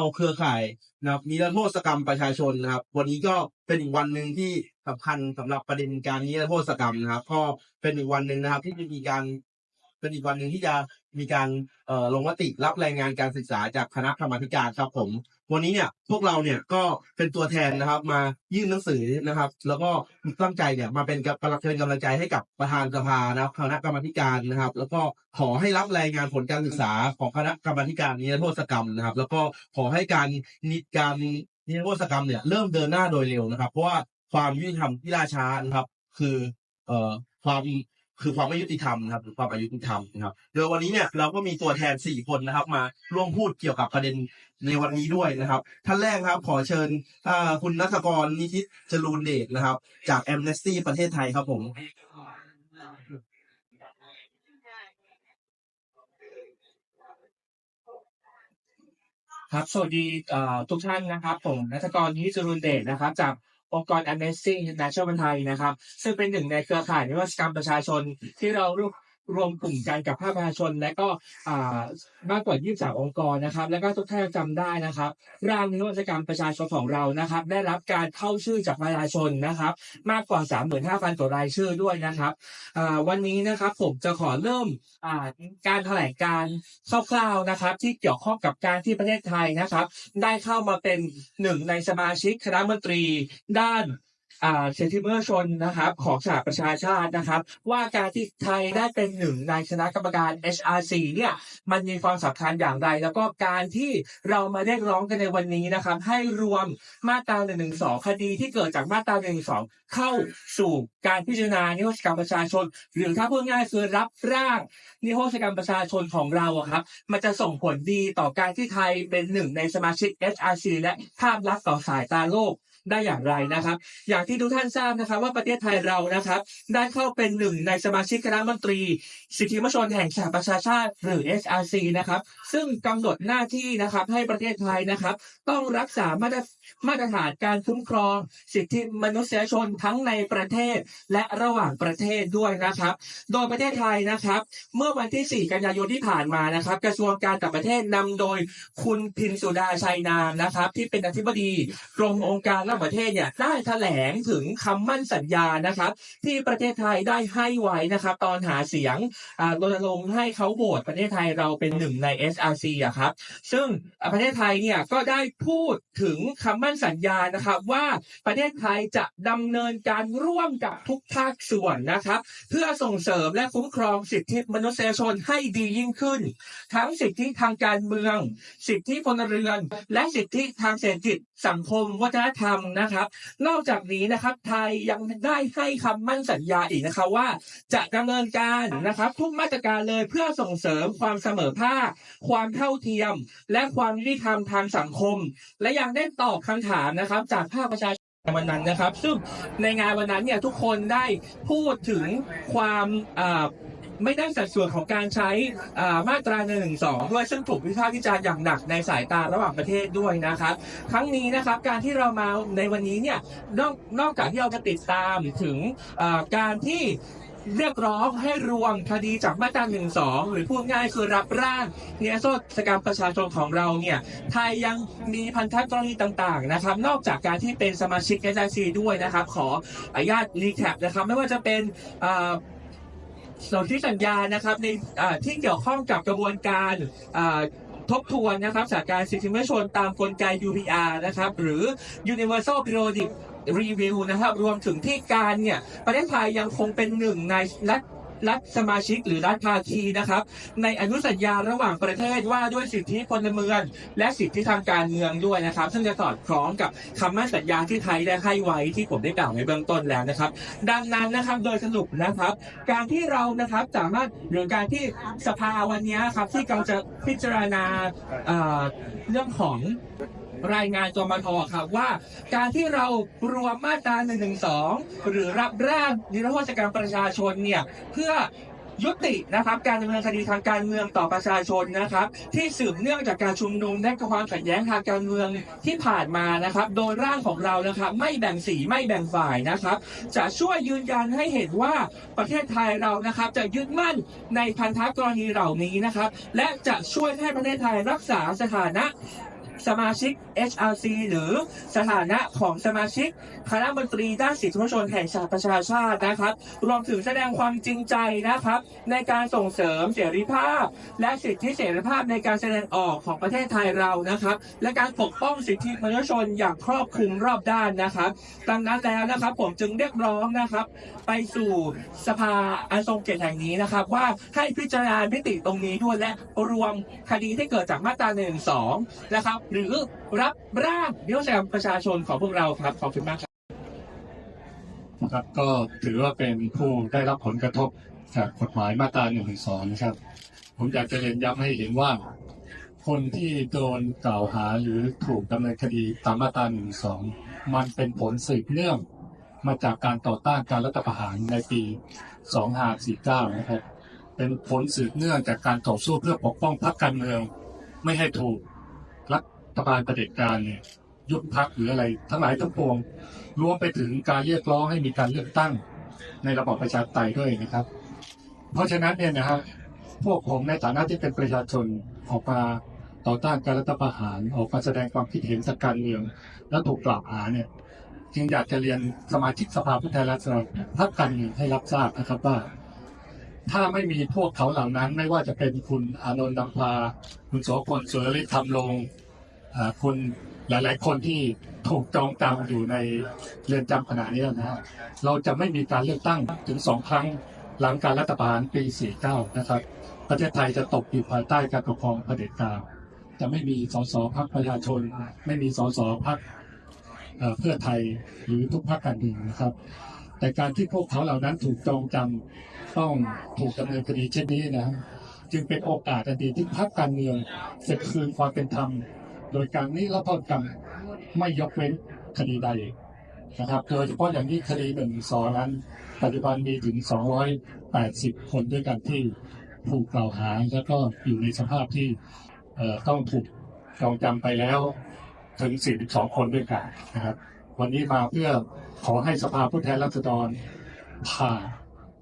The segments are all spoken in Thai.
เอาเครือข่ายนะครับนิรโทษกรรมประชาชนนะครับ วันนี้ก็เป็นอีกวันหนึ่งที่สำคัญสำหรับประเด็นการนิรโทษกรรมนะครับ ก็เป็นอีกวันหนึ่งนะครับ ที่จะมีการเป็นอีกวันหนึ่งที่จะมีการลงมติรับรายงานการศึกษาจากคณะกรรมาธิการครับผม วันนี้เนี่ยพวกเราเนี่ยก็เป็นตัวแทนนะครับ มายื่นหนังสือนะครับ แล้วก็ตั้งใจเนี่ยมาเป็นกำลังเป็นกำลังใจให้กับประธานสภานะครับคณะกรรมธิการนะครับ แล้วก็ขอให้รับรายงานผลการศึกษาของคณะกรรมธิการนิรโทษกรรมนะครับ แล้วก็ขอให้การนิการนิรโทษกรรมเนี่ยเริ่มเดินหน้าโดยเร็วนะครับ เพราะว่าความยุติธรรมที่ล่าช้านะครับ คือเอ่อความ คือความไม่ยุติธรรมนะครับหรือความอายุติธรรมนะครับโดยวันนี้เนี่ยเราก็มีตัวแทนสี่คนนะครับ มาร่วมพูดเกี่ยวกับประเด็นในวันนี้ด้วยนะครับ ท่านแรกครับ ขอเชิญคุณนัทกรนิติจรูนเดชนะครับ จากแอมเนสตี้ประเทศไทยครับผมครับ สวัสดีทุกท่านนะครับ ผมนัทกรนิจรุนเดชนะครับ จาก องค์กร Amnesty International ไทยนะครับ ซึ่งเป็นหนึ่งในเครือข่ายนิรโทษกรรมประชาชนที่เรา รวมกลุ่มกันกับภาคประชาชน และก็มากกว่า 23 องค์กรนะครับ แล้วก็ทุกท่านจำได้นะครับ ร่างนิรโทษกรรมประชาชนของเรานะครับ ได้รับการเข้าชื่อจากประชาชนนะครับ มากกว่า 35,000กว่ารายชื่อด้วยนะครับวันนี้นะครับผมจะขอเริ่มการแถลงการคร่าวๆนะครับ ที่เกี่ยวข้องกับการที่ประเทศไทยนะครับ ได้เข้ามาเป็นหนึ่งในสมาชิกคณะมนตรีด้าน อ่าสิทธิมนุษยชนนะครับของสหประชาชาตินะครับ ว่าการที่ไทยได้เป็นหนึ่งในคณะกรรมการ HRC เนี่ยมันมีความสำคัญอย่างไร แล้วก็การที่เรามาเรียกร้องกันในวันนี้นะครับ ให้รวมมาตรา1นึคดีที่เกิดจากมาตรา1นึเข้าสู่การพิจารณานิรโทษกรรมประชาชน หรือถ้าพูดง่ายคือรับร่างนิรโทษกรรมประชาชนของเราครับ มันจะส่งผลดีต่อการที่ไทยเป็นหนึ่งในสมาชิก HRC และภาพลักษณ์ต่อสายตาโลก ได้อย่างไรนะครับ อย่างที่ทุกท่านทราบนะครับ ว่าประเทศไทยเรานะครับ ได้เข้าเป็นหนึ่งในสมาชิกคณะมนตรี สิทธิมนุษยชนแห่งสหประชาชาติหรือ HRC นะครับ ซึ่งกำหนดหน้าที่นะครับให้ประเทศไทยนะครับ ต้องรักษามาตรมาตรฐานการคุ้มครอง สิทธิมนุษยชนทั้งในประเทศและระหว่างประเทศด้วยนะครับ โดยประเทศไทยนะครับ เมื่อวันที่ 4 กันยายนที่ผ่านมานะครับ กระทรวงการต่างประเทศนำโดยคุณพินสุดาชัยนามนะครับ ที่เป็นอธิบดีกรมองค์การระหว่างประเทศเนี่ยได้แถลงถึงคำมั่นสัญญานะครับ ที่ประเทศไทยได้ให้ไว้นะครับ ตอนหาเสียงรณรงค์ให้เขาโหวตประเทศไทยเราเป็นหนึ่งใน SRC อะครับ ซึ่งประเทศไทยเนี่ยก็ได้พูดถึงคำมั่นสัญญานะครับ ว่าประเทศไทยจะดำเนินการร่วมกับทุกภาคส่วนนะครับ เพื่อส่งเสริมและคุ้มครองสิทธิมนุษยชนให้ดียิ่งขึ้น ทั้งสิทธิทางการเมือง สิทธิพลเรือน และสิทธิทางเศรษฐกิจสังคม วัฒนธรรมนะครับ นอกจากนี้นะครับ ไทยยังได้ให้คำมั่นสัญญาอีกนะครับว่า จะดำเนินการนะครับทุกมาตรการเลยเพื่อส่งเสริมความเสมอภาค ความเท่าเทียม และความยุติธรรมทางสังคม และยังได้ตอบคำถามนะครับ จากภาคประชาชนวันนั้นนะครับ ซึ่งในงานวันนั้นเนี่ยทุกคนได้พูดถึงความ ไม่ได้สัดส่วนของการใช้มาตรา1นึด้วยซึ่งถูกวิพากษ์วิจารณ์อย่างหนักในสายตาระหว่างประเทศด้วยนะครับ ครั้งนี้นะครับการที่เรามาในวันนี้เนี่ยนอกนอกจากที่เราจะติดตามถึงการที่เรียกร้องให้รวมคดีจากมาตรา1นึหรือพูดง่ายคือรับร่างเนิรโทษกรรมประชาชนของเราเนี่ยไทยยังมีพันธกรณีต่างๆนะครับ นอกจากการที่เป็นสมาชิกเอ c ด้วยนะครับ ขออนุญาตรีแคปนะครับ ไม่ว่าจะเป็น สนธิสัญญานะครับในที่เกี่ยวข้องกับกระบวนการทบทวนนะครับสถานการณ์สิทธิมนุษยชนตามกลไก UPR นะครับหรือ Universal Periodic Review นะครับ รวมถึงที่การเนี่ยประเทศไทยยังคงเป็นหนึ่งในรัฐ รัฐสมาชิกหรือรัฐภาคีนะครับ ในอนุสัญญาระหว่างประเทศว่าด้วยสิทธิพลเมือง และสิทธิทางการเมืองด้วยนะครับ ซึ่งจะสอดคล้องกับคำมั่นสัญญาที่ไทยได้ให้ไว้ที่ผมได้กล่าวในเบื้องต้นแล้วนะครับ ดังนั้นนะครับโดยสรุปนะครับ การที่เรานะครับสามารถหรือการที่สภาวันนี้ครับที่เราจะพิจารณาเรื่องของ รายงานกมทครับว่า การที่เรารวมมาตรา1นึหรือรับร่างนิรโทษกรรมประชาชนเนี่ยเพื่อยุตินะครับการดำเนินคดีทางการเมืองต่อประชาชนนะครับ ที่สืบเนื่องจากการชุมนุมและความขัดแย้งทางการเมืองที่ผ่านมานะครับ โดยร่างของเรานะครับไม่แบ่งสีไม่แบ่งฝ่ายนะครับ จะช่วยยืนยันให้เห็นว่าประเทศไทยเรานะครับ จะยึดมั่นในพันธกรณีเหล่านี้นะครับ และจะช่วยให้ประเทศไทยรักษาสถานะ สมาชิก HRC หรือสถานะของสมาชิกคณะมนตรีด้านสิทธิมนุษยชนแห่งสหประชาชาตินะครับ รวมถึงแสดงความจริงใจนะครับ ในการส่งเสริมเสรีภาพ และสิทธิเสรีภาพในการแสดงออกของประเทศไทยเรานะครับ และการปกป้องสิทธิมนุษยชนอย่างครอบคลุมรอบด้านนะครับดังนั้นแล้วนะครับผมจึงเรียกร้องนะครับ ไปสู่สภาอันทรงเกียรติแห่งนี้นะครับ ว่าให้พิจารณามิติตรงนี้ด้วยและรวมคดีที่เกิดจากมาตราหนึ่งสองนะครับหรือรับร่างนิรโทษกรรมประชาชนของพวกเราครับขอบคุณมากครับนะครับก็ถือว่าเป็นผู้ได้รับผลกระทบจากกฎหมายมาตรา1นึนะครับ ผมอยากจะเรียนย้ำให้เห็นว่า คนที่โดนกล่าวหาหรือถูกดำเนินคดีตามมาตรา1นึมันเป็นผลสืบเนื่องมาจากการต่อต้านการรัฐประหารในปี 2549 นะครับ เป็นผลสืบเนื่องจากการต่อสู้เพื่อปกป้องพรรคการเมือง ไม่ให้ถูกรัฐ บาลประเผด็จการเนี่ยยุบพรรคหรืออะไร ทั้งหลายทั้งปวงรวมไปถึงการเรียกร้องให้มีการเลือกตั้งในระบอบประชาธิปไตยด้วยนะครับ เพราะฉะนั้นเนี่ยนะฮะพวกผมในฐานะที่เป็นประชาชนออกมาต่อต้านการรัฐประหารออกมาแสดงความคิดเห็นทางการเมืองและถูกกล่าวหาเนี่ยจึงอยากจะเรียนสมาชิกสภาผู้แทนราษฎรพรรคการเมืองให้รับทราบนะครับว่า ถ้าไม่มีพวกเขาเหล่านั้นไม่ว่าจะเป็นคุณอานนท์นำพาคุณโสพลสุรฤทธิ์ธรรมรง ค์อ่าคุณหลาย ๆ คนที่ถูกจองจำอยู่ในเรือนจำขณะนี้นะฮะเราจะไม่มีการเลือกตั้งถึงสองครั้งหลังการรัฐประหารปี 49 นะครับ ประเทศไทยจะตกอยู่ภายใต้การปกครองเผด็จการจะไม่มีสสพรรคประชาชน ไม่มีสสพรรคเพื่อไทยหรือทุกพรรคการเมืองนะครับ แต่การที่พวกเขาเหล่านั้นถูกจองจำต้องถูกดำเนินคดีเช่นนี้นะ จึงเป็นโอกาสอันดีที่พรรคการเมืองจะคืนความเป็นธรรม โดยการนิรโทษกรรมไม่ยกเว้นคดีใดนะครับ โดยเฉพาะอย่างที่คดีหนึ่งสองนั้น ปัจจุบันมีถึง 280 คนด้วยกันที่ถูกกล่าวหาแล้วก็อยู่ในสภาพที่ต้องถูกจองจำไปแล้วถึง 42 คนด้วยกันนะครับ วันนี้มาเพื่อขอให้สภาผู้แทนราษฎรผ่าน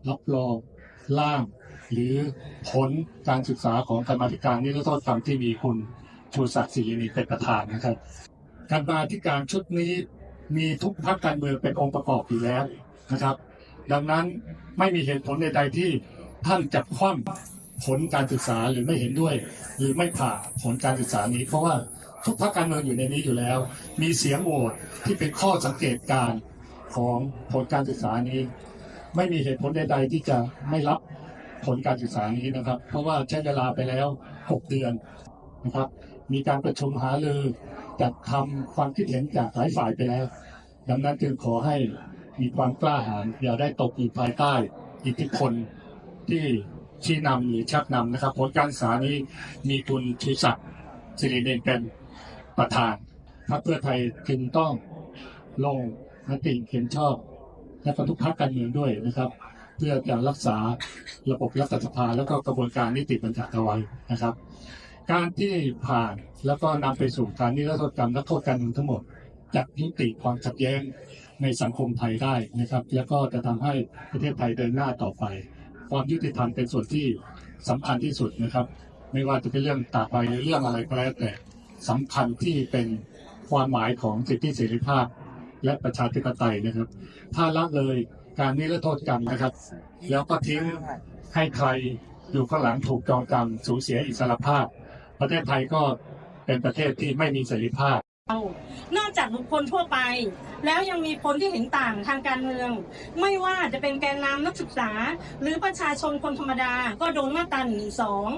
รับรองร่าง หรือผลการศึกษาของกรรมธิการนิรโทษกรรมที่มีคุณ ชูศักดิ์ศรีนีเป็นประธานนะครับการมาธิการชุดนี้มีทุกพรรคการเมืองเป็นองค์ประกอบอยู่แล้วนะครับ ดังนั้นไม่มีเหตุผลใดๆที่ท่านจะคว่ำผลการศึกษาหรือไม่เห็นด้วย หรือไม่ผ่าผลการศึกษานี้ เพราะว่าทุกพรรคการเมืองอยู่ในนี้อยู่แล้ว มีเสียงโหวตที่เป็นข้อสังเกตการของผลการศึกษานี้ ไม่มีเหตุผลใด ๆ ที่จะไม่รับผลการศึกษานี้นะครับ เพราะว่าใช้เวลาไปแล้ว 6 เดือนนะครับ มีการประชุมหารือจัดทำความคิดเห็นจากหลายฝ่ายไปแล้ว ดังนั้นจึงขอให้มีความกล้าหาญอย่าได้ตกอยู่ภายใต้ อิทธิพลที่ชี้นำหรือชักนำนะครับ ผลการศึกษานี้มีคุณชูศักดิ์สิริเดชเป็นประธานพรรคเพื่อไทยจึงต้องลงมติเห็นชอบ และก็ทุกพรรคการเมืองด้วยนะครับ เพื่อจะรักษาระบบรัฐสภาแล้วก็กระบวนการนิติบัญญัติเอาไว้นะครับ การที่ผ่านแล้วก็นำไปสู่การนิรโทษกรรมและโทษการเมืองทั้งหมดจะยุติความขัดแย้งในสังคมไทยได้นะครับ แล้วก็จะทำให้ประเทศไทยเดินหน้าต่อไป ความยุติธรรมเป็นส่วนที่สำคัญที่สุดนะครับ ไม่ว่าจะเป็นเรื่องตากไปหรือเรื่องอะไรก็แล้วแต่สำคัญที่เป็นความหมายของสิทธิเสรีภาพ และประชาธิปไตยนะครับ ถ้าละเลยการนิรโทษกรรมนะครับ แล้วก็ทิ้งให้ใครอยู่ข้างหลังถูกจองจำสูญเสียอิสรภาพ ประเทศไทยก็เป็นประเทศที่ไม่มีเสรีภาพ นอกจากบุคคลทั่วไป แล้วยังมีคนที่เห็นต่างทางการเมือง ไม่ว่าจะเป็นแกนนำนักศึกษา หรือประชาชนคนธรรมดาก็โดนมาตราหนึ่งสอง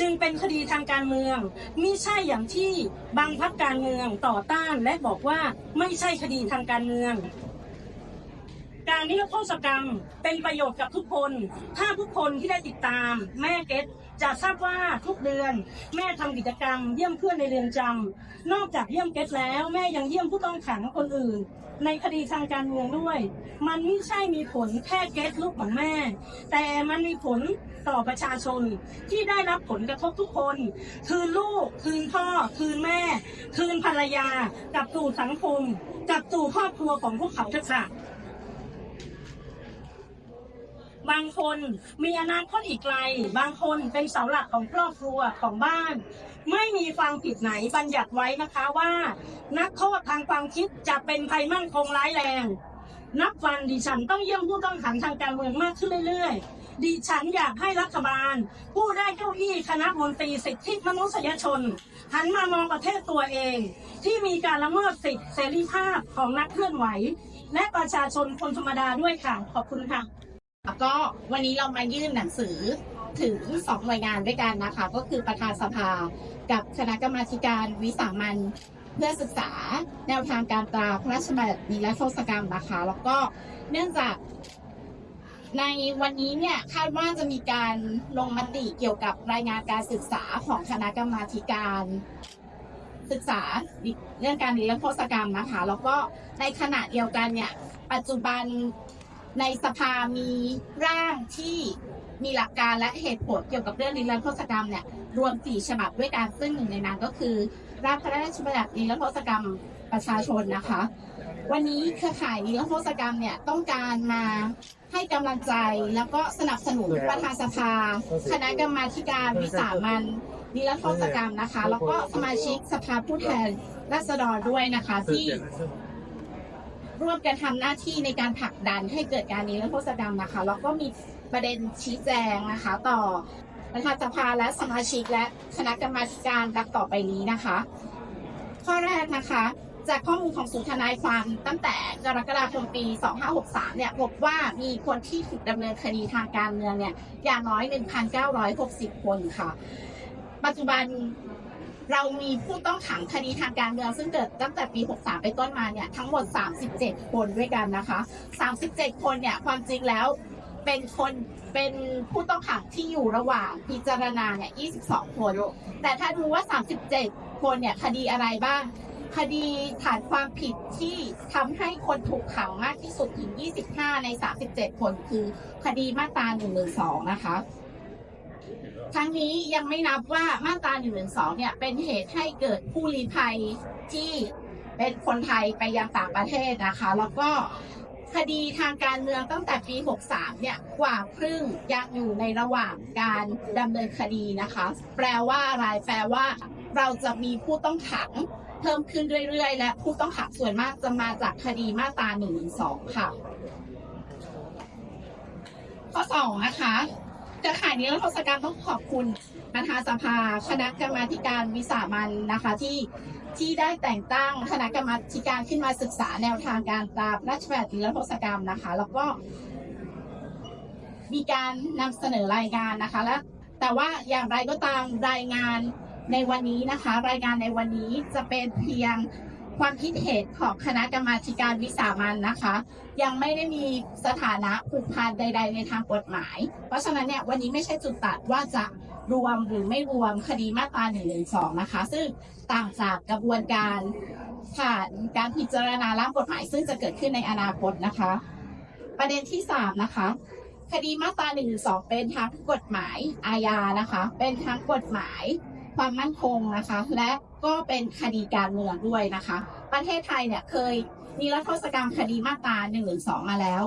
จึงเป็นคดีทางการเมืองมิใช่อย่างที่บางพรรคการเมืองต่อต้านและบอกว่าไม่ใช่คดีทางการเมือง การนิรโทษกรรมเป็นประโยชน์กับทุกคน ถ้าทุกคนที่ได้ติดตาม แม่เกตจะทราบว่าทุกเดือน แม่ทำกิจกรรม เยี่ยมเพื่อนในเรือนจำนอกจากเยี่ยมเกตแล้วแม่ยังเยี่ยมผู้ต้องขังคนอื่น ในคดีทางการเมืองด้วย มันไม่ใช่มีผลแค่เกตลูกของแม่ แต่มันมีผลต่อประชาชนที่ได้รับผลกระทบทุกคน คืนลูก คืนพ่อ คืนแม่ คืนภรรยา กับสู่สังคม กับสู่ครอบครัวของพวกเขาเถอะค่ะ บางคนมีอนาคตอีกไกล บางคนเป็นเสาหลักของครอบครัวของบ้าน ไม่มีความผิดไหนบัญญัติไว้นะคะว่า นักโทษทางความคิดจะเป็นภัยมั่นคงร้ายแรง นับวันดิฉันต้องเยี่ยมผู้ต้องขังทางการเมืองมากขึ้นเรื่อยๆ ดิฉันอยากให้รัฐบาล ผู้ได้เก้าอี้คณะมนตรีสิทธิมนุษยชนหันมามองประเทศตัวเอง ที่มีการละเมิดสิทธิเสรีภาพของนักเคลื่อนไหว และประชาชนคนธรรมดาด้วยค่ะขอบคุณค่ะ แล้วก็วันนี้เรามายื่นหนังสือถึงสองหน่วยงานด้วยกันนะคะ ก็คือประธานสภากับคณะกรรมาการวิสามันเพื่อศึกษาแนวทางการตราพระราชบัญญัตินิรโทษกรรมนะคะ แล้วก็เนื่องจากในวันนี้เนี่ยคาดว่าจะมีการลงมติเกี่ยวกับรายงานการศึกษาของคณะกรรมาการ ศึกษาเรื่องการนิรโทษกรรมนะคะ แล้วก็ในขณะเดียวกันเนี่ยปัจจุบัน ในสภามีร่างที่มีหลักการและเหตุผลเกี่ยวกับเรื่องนิรโทษกรรมเนี่ยรวมสี่ฉบับด้วยกันซึ่งหนึ่งในนั้นก็คือ ร่างพระราชบัญญัตินิรโทษกรรมประชาชนนะคะ วันนี้เครือข่ายนิรโทษกรรมเนี่ยต้องการมาให้กำลังใจแล้วก็สนับสนุนประธานสภา คณะกรรมาธิการวิสามันนิรโทษกรรมนะคะ แล้วก็สมาชิกสภาผู้แทนราษฎรด้วยนะคะที่ ร่วมกันทำหน้าที่ในการผลักดันให้เกิดการนิรโทษกรรมนะคะแล้วก็มีประเด็นชี้แจงนะคะ ต่อประธานสภาและสมาชิกและคณะกรรมาการดังต่อไปนี้นะคะ ข้อแรกนะคะจากข้อมูลของศูนย์ทนายความตั้งแต่กรกฎาคมปี 2563 เนี่ยพบว่ามีคนที่ถูกดำเนินคดีทางการเมืองเนี่ยอย่างน้อย 1,960 คนค่ะ ปัจจุบัน เรามีผู้ต้องขังคดีทางการเมืองซึ่งเกิดตั้งแต่ปี 63 ไปนต้นมาเนี่ยทั้งหมด 37 คนด้วยกันนะคะ 37 คนเนี่ยความจริงแล้วเป็นคนเป็นผู้ต้องขังที่อยู่ระหว่างพิจารณาเนี่ย 22 คน แต่ถ้าดูว่า 37 คนเนี่ยคดีอะไรบ้าง คดีฐานความผิดที่ทำให้คนถูกขังมากที่สุดถึง 25 ใน 37 คนคือคดีมาตรา112 นะคะ ทั้งนี้ยังไม่นับว่ามาตรา1นึเนี่ยเป็นเหตุให้เกิดผู้ลี้ภัยที่เป็นคนไทยไปยังต่างประเทศนะคะ แล้วก็คดีทางการเมืองตั้งแต่ปี 63 เนี่ย กว่าครึ่งยังอยู่ในระหว่างการดำเนินคดีนะคะ แปลว่าอะไรแปลว่า เราจะมีผู้ต้องขังเพิ่มขึ้นเรื่อยๆ และผู้ต้องขังส่วนมากจะมาจากคดีมาตรา1นึค่ะ ข้อสองนะคะ รือข่ายนี้รัฐศกรรมต้องขอบคุณประธานสภาคณะกรรมาธิการวิสามันนะคะที่ที่ได้แต่งตั้งคณะกรรมาธิการขึ้นมาศึกษาแนวทางการตามราชบัญญัตินิรโทษกรรมนะคะ แล้วก็ มีการนำเสนอรายงานนะคะและแต่ว่าอย่างไรก็ตามรายงานในวันนี้นะคะ รายงานในวันนี้จะเป็นเพียง ความคิดเห็นของคณะกรรมาการวิสามันนะคะ ยังไม่ได้มีสถานะผูกพันใด ๆ ในทางกฎหมาย เพราะฉะนั้นเนี่ยวันนี้ไม่ใช่จุดตัดว่าจะรวมหรือไม่รวมคดีมาตรา1นึนะคะ ซึ่งต่างจากกระบวนการผ่านการพิจารณาร่างกฎหมาย ซึ่งจะเกิดขึ้นในอนาคตนะคะ ประเด็นที่ 3 นะคะคดีมาตรา1นึเป็นทั้งกฎหมายอาญานะคะ เป็นทั้งกฎหมายความมั่นคงนะคะ และ ก็เป็นคดีการเมืองด้วยนะคะ ประเทศไทยเนี่ยเคยมีรัฐโทษกรรมคดีมาตรา1นึมาแล้ว